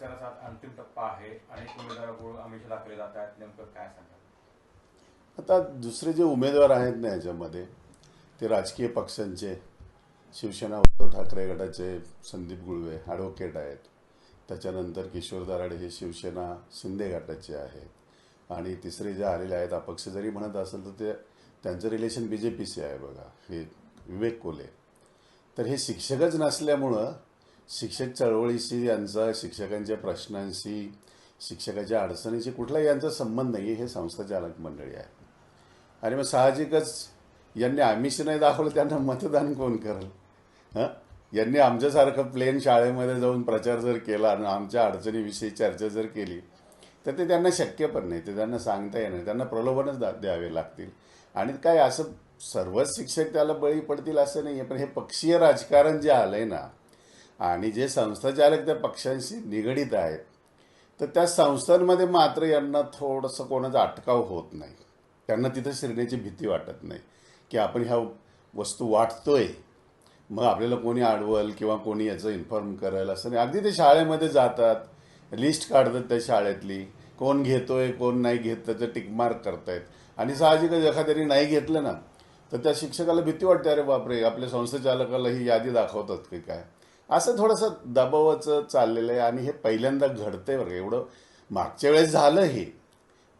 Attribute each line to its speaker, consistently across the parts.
Speaker 1: प्रचाराचा अंतिम टप्पा आहे अनेक उमेदवाराकडून आमिष दाखवले जात आहेत. नेमकं काय सांगाल?
Speaker 2: आता दुसरे जे उमेदवार आहेत ना याच्यामध्ये ते राजकीय पक्षांचे शिवसेना उद्धव ठाकरे गटाचे संदीप गुळवे ॲडव्होकेट आहेत. त्याच्यानंतर किशोर दराडे हे शिवसेना शिंदे गटाचे आहेत. आणि तिसरे जे आलेले आहेत अपक्ष जरी म्हणत असेल तर ते त्यांचं रिलेशन बी जे पीशी आहे बघा. हे विवेक कोले. तर हे शिक्षकच नसल्यामुळं शिक्षक चळवळीशी यांचा शिक्षकांच्या प्रश्नांशी शिक्षकाच्या अडचणीशी कुठलाही यांचा संबंध नाही हे संस्थाचालक मंडळी आहे. आणि मग साहजिकच यांनी आमिष नाही दाखवलं त्यांना मतदान कोण करेल? हं? यांनी आमच्यासारखं प्लेन शाळेमध्ये जाऊन प्रचार जर केला आणि आमच्या अडचणीविषयी चर्चा जर केली तर ते त्यांना शक्य पण नाही. ते त्यांना सांगता येणार त्यांना प्रलोभनच दा द्यावे लागतील. आणि काय असं सर्वच शिक्षक त्याला बळी पडतील असं नाही आहे पण हे पक्षीय राजकारण जे आलं आहे ना आणि जे संस्थाचालक त्या पक्षांशी निगडीत आहेत तर त्या संस्थांमध्ये मात्र यांना थोडंसं कोणाचा अटकाव होत नाही. त्यांना तिथं शिरण्याची भीती वाटत नाही की आपण ह्या वस्तू वाटतोय मग आपल्याला कोणी अडवल किंवा कोणी याचं इन्फॉर्म करेल असं नाही. अगदी ते शाळेमध्ये जातात लिस्ट काढतात त्या शाळेतली कोण घेतोय कोण नाही घेत त्याचं टिकमार्क करतायत. आणि साहजिकच एखाद्याने नाही घेतलं ना तर त्या शिक्षकाला भीती वाटते अरे बापरे आपल्या संस्थाचालकाला ही यादी दाखवतात की काय? असं थोडंसं दबावाचं चाललेलं आहे आणि हे पहिल्यांदा घडतंय बरं एवढं मागच्या वेळेस झालं हे.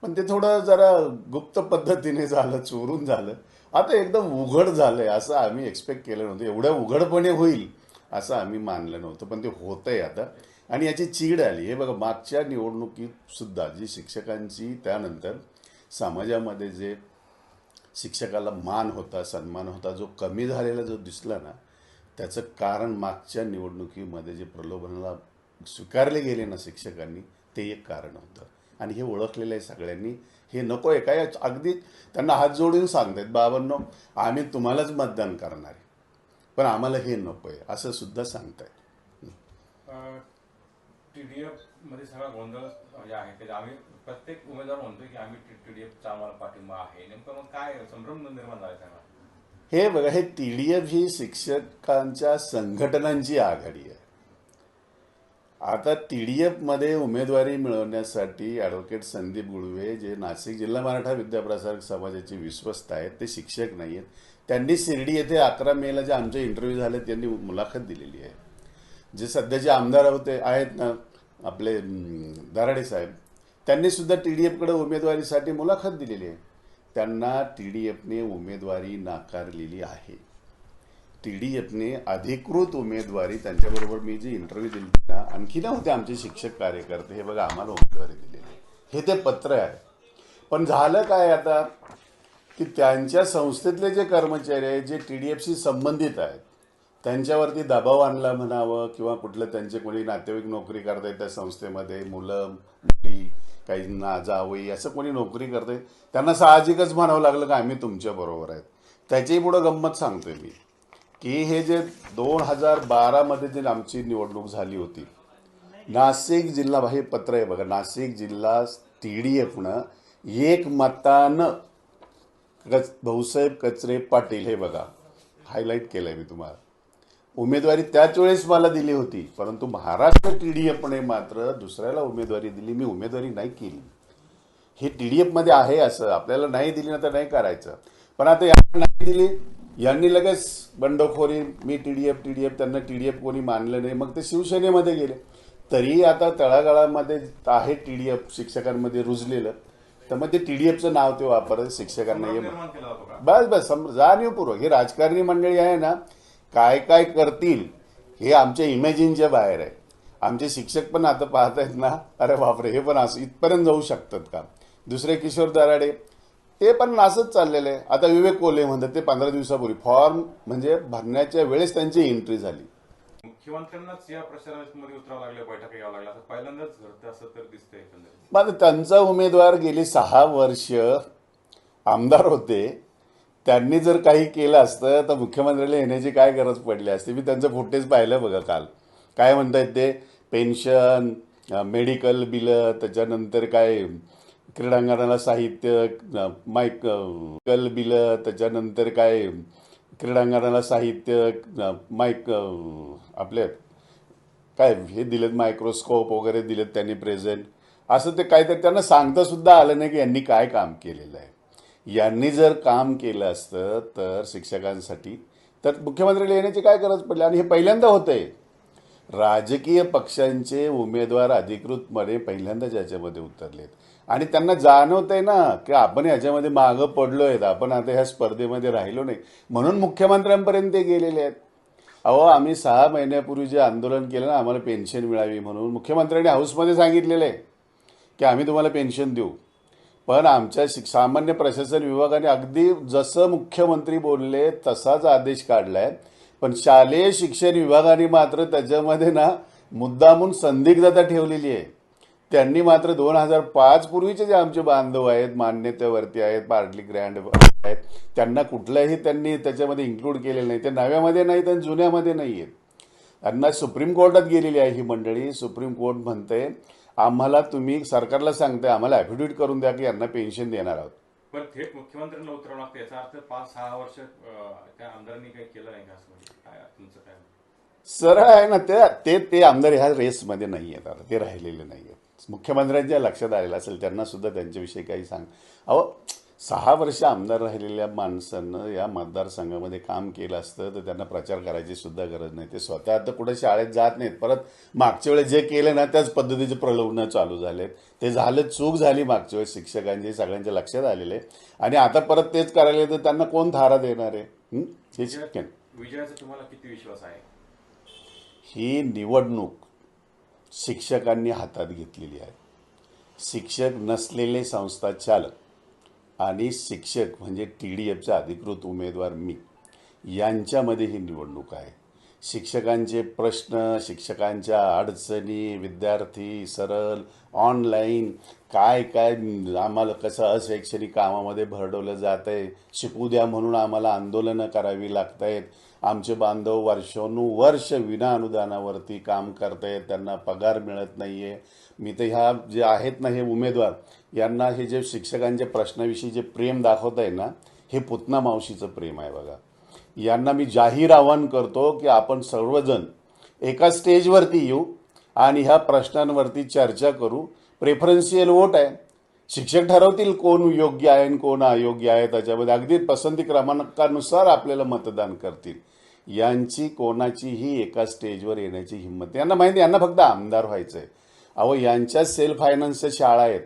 Speaker 2: पण ते थोडं जरा गुप्त पद्धतीने झालं चोरून झालं. आता एकदम उघड झालं आहे असं आम्ही एक्सपेक्ट केलं नव्हतं. एवढ्या उघडपणे होईल असं आम्ही मानलं नव्हतं. पण ते होतंय आता. आणि याची चीड आली. हे बघा मागच्या निवडणुकीत सुद्धा जी शिक्षकांची त्यानंतर समाजामध्ये जे शिक्षकाला मान होता सन्मान होता जो कमी झालेला जो दिसला ना त्याचं कारण मागच्या निवडणुकीमध्ये जे प्रलोभनाला स्वीकारले गेले ना शिक्षकांनी ते एक कारण होतं. आणि हे ओळखलेलं आहे सगळ्यांनी. हे नको आहे काय? अगदी त्यांना हात जोडून सांगतायत बाबांनो आम्ही तुम्हालाच मतदान करणार आहे. पण आम्हाला हे नको आहे. असं सुद्धा सांगतायत.
Speaker 1: टी डी एफमध्ये सगळा गोंधळ म्हणजे आहे ते आम्ही प्रत्येक उमेदवार म्हणतोय की आम्ही टी डी एफचा आम्हाला पाठिंबा आहे. नेमकं मग काय संभ्रम निर्माण झाला त्यांना?
Speaker 2: हे बघा हे टी डी एफ ही शिक्षकांच्या संघटनांची आघाडी आहे. आता टी डी एफमध्ये उमेदवारी मिळवण्यासाठी ॲडव्होकेट संदीप गुळवे जे नाशिक जिल्हा मराठा विद्याप्रसारक समाजाचे विश्वस्त आहेत ते शिक्षक नाही आहेत. त्यांनी शिर्डी येथे अकरा मेला जे आमचे इंटरव्ह्यू झाले त्यांनी मुलाखत दिलेली आहे. जे सध्याचे आमदार होते आहेत ना आपले दराडे साहेब त्यांनी सुद्धा टी डी एफकडे उमेदवारीसाठी मुलाखत दिलेली आहे. त्यांना टी डी एफने उमेदवारी नाकारलेली आहे. टी डी एफने अधिकृत उमेदवारी त्यांच्याबरोबर मी जी इंटरव्ह्यू दिली ना आणखी ना होते आमचे शिक्षक कार्यकर्ते हे बघा आम्हाला उमेदवारी दिलेली हे ते पत्र आहे. पण झालं काय आता? की त्यांच्या संस्थेतले जे कर्मचारी आहेत जे टी डी एफशी संबंधित आहेत त्यांच्यावरती दबाव आणला म्हणावं किंवा कुठलं त्यांचे कोणी नातेवाईक नोकरी करतायत त्या संस्थेमध्ये मुलं मुली काही ना जावई असं कोणी नोकरी करते त्यांना साहजिकच म्हणावं लागलं का आम्ही तुमच्या बरोबर आहेत. त्याच्याही पुढं गंमत सांगतोय मी की हे जे दोन हजार बारामध्ये जे आमची निवडणूक झाली होती नाशिक जिल्हा हे पत्र आहे बघा नाशिक जिल्हा टी डी एफनं एक मतानं कच भाऊसाहेब कचरे पाटील हे बघा हायलाईट केलंय मी तुम्हाला. उमेदवारी त्याच वेळेस मला दिली होती परंतु महाराष्ट्र टी डी एफने मात्र दुसऱ्याला उमेदवारी दिली मी उमेदवारी नाही केली. हे टी डी एफमध्ये आहे असं आपल्याला नाही दिली ना तर नाही करायचं. पण आता यांना नाही दिली यांनी लगेच बंडखोरी मी T D F T D F त्यांना टी डी एफ कोणी मानलं नाही मग ते शिवसेनेमध्ये गेले. तरी आता तळागाळामध्ये आहे टी डी एफ शिक्षकांमध्ये रुजलेलं तर मग ते टी डी एफचं नाव ते वापरत शिक्षकांना हे बस बस जाणीवपूर्वक. ही राजकारणी मंडळी आहे ना काय काय करतील हे आमच्या इमॅजिनच्या बाहेर आहे. आमचे शिक्षक पण आता पाहत आहेत ना अरे बापरे हे पण असं इथपर्यंत जाऊ शकतात का? दुसरे किशोर दराडे ते पण असंच चाललेलं आहे. आता विवेक कोले म्हणतात ते पंधरा दिवसापूर्वी. फॉर्म म्हणजे भरण्याच्या वेळेस त्यांची एंट्री झाली.
Speaker 1: मुख्यमंत्र्यांनाच या प्रचारामध्ये उतरावं लागलं बैठका यावं लागलं. असं पहिल्यांदाच घडतं असं तर दिसतंय
Speaker 2: मग त्यांचा उमेदवार गेली सहा वर्ष आमदार होते. त्यांनी जर काही केलं असतं तर मुख्यमंत्र्याला येण्याची काय गरज पडली असती? मी त्यांचं फुटेज पाहिलं बघा काल. काय म्हणतायत ते? पेन्शन मेडिकल बिलं त्याच्यानंतर काय? क्रीडांगणाला साहित्य अ, कल बिलं त्याच्यानंतर काय? क्रीडांगणाला साहित्य मायक आपले काय हे दिलेत? मायक्रोस्कोप वगैरे दिलेत त्यांनी प्रेझेंट असं ते काहीतरी त्यांना सांगता सुद्धा आलं नाही की यांनी काय काम केलेलं आहे. यांनी जर काम केलं असतं तर शिक्षकांसाठी तर मुख्यमंत्र्याला येण्याची काय गरज पडली? आणि हे पहिल्यांदा होतंय. राजकीय पक्षांचे उमेदवार अधिकृतपणे पहिल्यांदाच याच्यामध्ये उतरलेत. आणि त्यांना जाणवत आहे ना की आपण याच्यामध्ये मागं पडलो आहेत आपण आता ह्या स्पर्धेमध्ये राहिलो नाही. म्हणून मुख्यमंत्र्यांपर्यंत ते गेलेले आहेत. अहो आम्ही सहा महिन्यापूर्वी जे आंदोलन केलं ना आम्हाला पेन्शन मिळावी म्हणून मुख्यमंत्र्यांनी हाऊसमध्ये सांगितलेलं आहे की आम्ही तुम्हाला पेन्शन देऊ. पण आमच्या शिक सामान्य प्रशासन विभागाने अगदी जसं मुख्यमंत्री बोलले तसाच आदेश काढलाय. पण शालेय शिक्षण विभागाने मात्र त्याच्यामध्ये ना मुद्दामून संदिग्धता ठेवलेली आहे. त्यांनी मात्र दोन हजार पाच पूर्वीचे जे आमचे बांधव आहेत मान्यतेवरती आहेत पार्टली ग्रँड आहेत त्यांना कुठल्याही त्यांनी त्याच्यामध्ये इन्क्लूड केलेलं नाही. ते नव्यामध्ये नाहीत आणि जुन्यामध्ये नाही आहेत त्यांना सुप्रीम कोर्टात गेलेली आहे ही मंडळी. सुप्रीम कोर्ट म्हणते आम्हाला तुम्ही सरकारला सांगते आम्हाला ॲफिडेविट करून द्या की यांना पेन्शन देणार आहोत.
Speaker 1: पण थेट मुख्यमंत्र्यांना उतरावं लागतं याचा अर्थ पाच सहा वर्ष त्या आमदारांनी काही केलं नाही म्हणजे? काय तुमचं काय
Speaker 2: सरळ आहे ना ते ते ते आमदार ह्या रेसमध्ये नाही आहेत आता ते राहिलेले नाही आहेत. मुख्यमंत्र्यांच्या लक्षात आलेलं असेल त्यांना सुद्धा त्यांच्याविषयी काही सांग. अहो सहा वर्ष आमदार राहिलेल्या माणसानं या मतदारसंघामध्ये काम केलं असतं तर त्यांना प्रचार करायची सुद्धा गरज नाही. ते स्वतः आता कुठे शाळेत जात नाहीत. परत मागच्या वेळेस जे केलं ना त्याच पद्धतीचे प्रलोभनं चालू झालेत. ते झालं चूक झाली मागच्या वेळेस शिक्षकांची सगळ्यांच्या लक्षात आलेले आणि आता परत तेच करायला तर त्यांना कोण धारा देणार आहे? हं? शक्य
Speaker 1: विजयाचा तुम्हाला किती विश्वास आहे?
Speaker 2: ही निवडणूक शिक्षकांनी हातात घेतलेली आहे. शिक्षक नसलेले संस्था चालक आणि शिक्षक म्हणजे टी डी एफचा अधिकृत उमेदवार मी. यांच्यामध्ये ही निवडणूक आहे. शिक्षकांचे प्रश्न शिक्षकांच्या अडचणी विद्यार्थी सरळ ऑनलाईन काय काय आम्हाला कसं अशैक्षणिक कामामध्ये भरडवलं जात आहे शिकू द्या म्हणून आम्हाला आंदोलनं करावी लागत आहेत आमचे बांधव वर्षानुवर्ष विना अनुदानावरती काम करतायत त्यांना पगार मिळत नाहीये. मी तर ह्या जे आहेत ना हे उमेदवार यांना हे जे शिक्षकांच्या प्रश्नाविषयी जे प्रेम दाखवत आहे ना हे पुतना मावशीचं प्रेम आहे बघा. यांना मी जाहीर आवाहन करतो की आपण सर्वजण एका स्टेजवरती येऊ आणि ह्या प्रश्नांवरती चर्चा करू. प्रेफरन्शियल वोट आहे. शिक्षक ठरवतील कोण योग्य आहे आणि कोण अयोग्य आहे त्याच्यामध्ये. अगदी पसंती क्रमांकानुसार आपल्याला मतदान करतील. यांची कोणाचीही एका स्टेजवर येण्याची हिंमत. यांना माहिती यांना फक्त आमदार व्हायचं आहे अहो यांच्या सेल्फ फायनान्सच्या शाळा आहेत.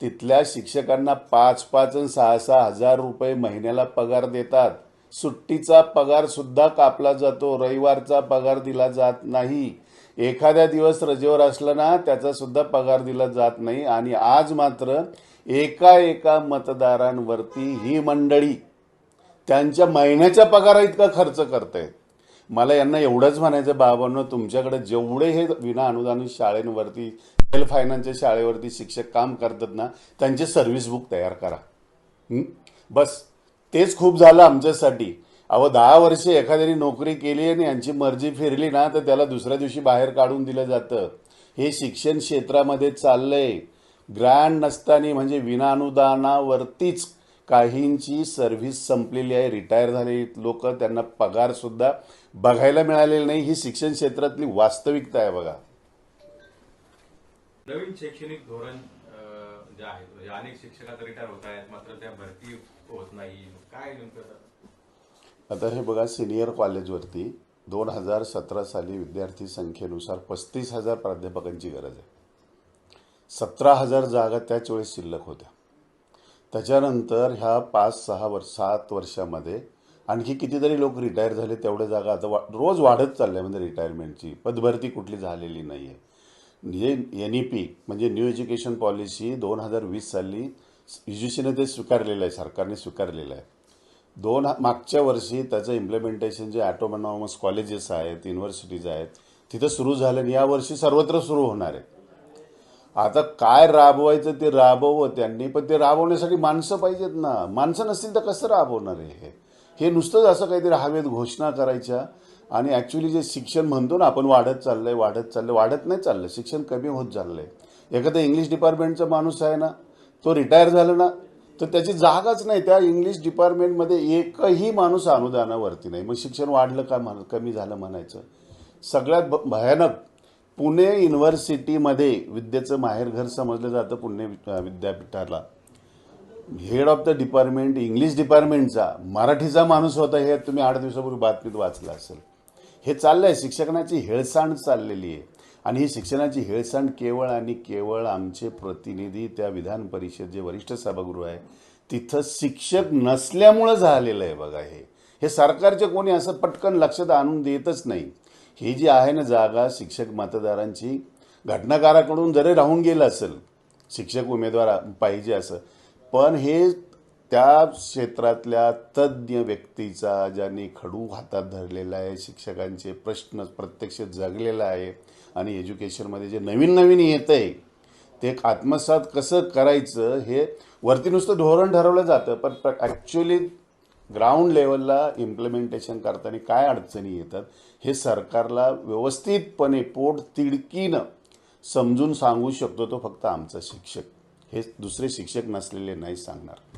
Speaker 2: तिथल्या शिक्षकांना पाच पाच आणि सहा सहा हजार रुपये महिन्याला पगार देतात. सुट्टीचा पगार सुद्धा कापला जातो. रविवारचा पगार दिला जात नाही. एखाद्या दिवस रजेवर असलं ना त्याचा सुद्धा पगार दिला जात नाही. आणि आज मात्र एका एका मतदारांवरती ही मंडळी त्यांच्या महिन्याच्या पगारा इतका खर्च करतायत मला यांना एवढंच म्हणायचं बाबांनो तुमच्याकडे जेवढे हे विना अनुदानित शाळेंवरती सेल्फ फायनान्सच्या शाळेवरती शिक्षक काम करतात ना त्यांचे सर्व्हिस बुक तयार करा. बस. तेच खूप झालं आमच्यासाठी. अहो दहा वर्ष एखाद्याने नोकरी केली आणि यांची मर्जी फिरली ना तर त्याला दुसऱ्या दिवशी बाहेर काढून दिलं जातं. हे शिक्षण क्षेत्रामध्ये चाललंय. ग्रँड नसताना म्हणजे विनाअनुदानावरतीच काहींची सर्व्हिस संपलेली आहे. रिटायर झालेली लोक त्यांना पगार सुद्धा बघायला मिळालेला नाही. ही शिक्षण क्षेत्रातली वास्तविकता आहे बघा.
Speaker 1: नवीन शैक्षणिक धोरण जे आहे म्हणजे अनेक शिक्षक आता रिटायर होत आहेत मात्र त्या भरती होत नाही. काय नेमकं?
Speaker 2: आता हे बघा सिनियर कॉलेजवरती दोन हजार सतरा साली विद्यार्थी संख्येनुसार पस्तीस हजार प्राध्यापकांची गरज आहे. सतरा हजार जागा त्याच वेळेस शिल्लक होत्या. त्याच्यानंतर ह्या पाच सहा वर्ष सात वर्षामध्ये आणखी कितीतरी लोक रिटायर झाले तेवढ्या जागा आता वा रोज वाढत चालल्या म्हणजे रिटायरमेंटची पदभरती कुठली झालेली नाही आहे म्हणजे एन ई पी म्हणजे न्यू एज्युकेशन पॉलिसी दोन हजार वीस साली युजीसीने ते स्वीकारलेलं आहे सरकारने स्वीकारलेलं आहे. दोन मागच्या वर्षी त्याचं इम्प्लिमेंटेशन जे ॲटोमॉनॉमस कॉलेजेस आहेत युनिव्हर्सिटीज आहेत तिथं सुरू झालं आणि यावर्षी सर्वत्र सुरू होणार आहे. आता काय राबवायचं ते राबवं त्यांनी पण ते राबवण्यासाठी माणसं पाहिजेत ना. माणसं नसतील तर कसं राबवणार आहे हे? हे नुसतंच असं काहीतरी हवेत घोषणा करायच्या आणि ॲक्च्युली जे शिक्षण म्हणतो ना आपण वाढत चाललंय वाढत चाललंय वाढत नाही चाललं शिक्षण कमी होत चाललंय. एखादा इंग्लिश डिपार्टमेंटचा माणूस आहे ना तो रिटायर झाला ना तर त्याची जागाच नाही. त्या इंग्लिश डिपार्टमेंटमध्ये एकही माणूस अनुदानावरती नाही. मग शिक्षण वाढलं का म्हण कमी झालं म्हणायचं? सगळ्यात भयानक पुणे युनिव्हर्सिटीमध्ये विद्येचं माहेरघर समजलं जातं पुणे विद्यापीठाला. Head of the department English डिपार्टमेंटचा मराठीचा माणूस होता हे तुम्ही आठ दिवसापूर्वी बातमीत वाचलं असेल. हे चाललं आहे शिक्षणाची हेळसांड चाललेली आहे. आणि ही शिक्षणाची हेळसांड केवळ आणि केवळ आमचे प्रतिनिधी त्या विधान परिषद जे वरिष्ठ सभागृह आहे तिथं शिक्षक नसल्यामुळं झालेलं आहे बघा हे. हे सरकारचे कोणी असं पटकन लक्षात आणून देतच नाही. ही जी आहे ना जागा शिक्षक मतदारांची घटनाकाराकडून जरी राहून गेलं असेल शिक्षक उमेदवार पाहिजे असं पण हे त्या क्षेत्रातल्या तज्ज्ञ व्यक्तीचा ज्यांनी खडू हातात धरलेला आहे शिक्षकांचे प्रश्न प्रत्यक्ष जगलेला आहे आणि एज्युकेशनमध्ये जे नवीन नवीन येतं आहे ते आत्मसात कसं करायचं हे वरती नुसतं धोरण ठरवलं जातं पण ॲक्च्युली ग्राउंड लेवलला इम्प्लिमेंटेशन करताना काय अडचणी येतात हे सरकारला व्यवस्थितपणे पोट तिडकीनं समजून सांगू शकतो तो फक्त आमचा शिक्षक. हे दुसरे शिक्षक नसलेले नाही सांगणार.